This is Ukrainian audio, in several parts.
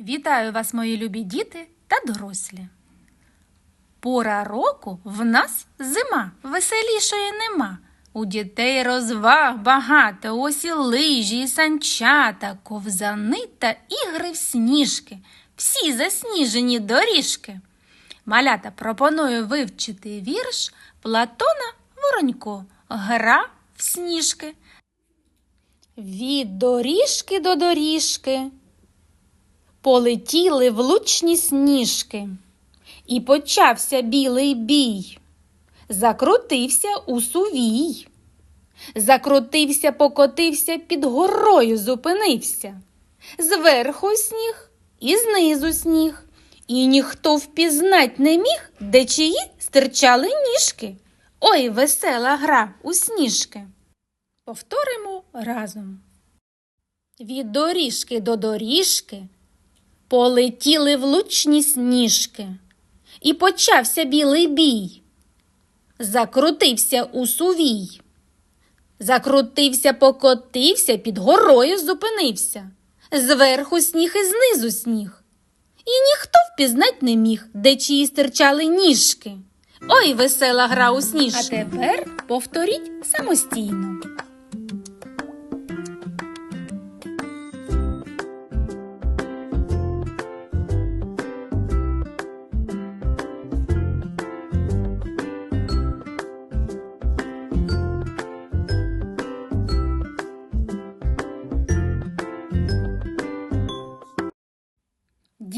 Вітаю вас, мої любі діти та дорослі. Пора року в нас зима, веселішої нема. У дітей розваг багато, ось і лижі, і санчата, ковзани та ігри в сніжки, всі засніжені доріжки. Малята пропоную вивчити вірш Платона Воронько Гра в сніжки. Від доріжки до доріжки полетіли влучні сніжки, і почався білий бій. Закрутився у сувій. Закрутився, покотився, під горою зупинився. Зверху сніг і знизу сніг, і ніхто впізнать не міг, де чиї стирчали ніжки. Ой, весела гра у сніжки. Повторимо разом. Від доріжки до доріжки полетіли влучні сніжки, і почався білий бій. Закрутився у сувій. Закрутився, покотився, під горою зупинився. Зверху сніг і знизу сніг. І ніхто впізнать не міг, де чиї стирчали ніжки. Ой, весела гра у сніжки. А тепер повторіть самостійно.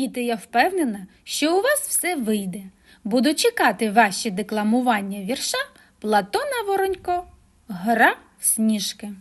Діти, я впевнена, що у вас все вийде. Буду чекати ваші декламування вірша Платона Воронько. Гра в сніжки.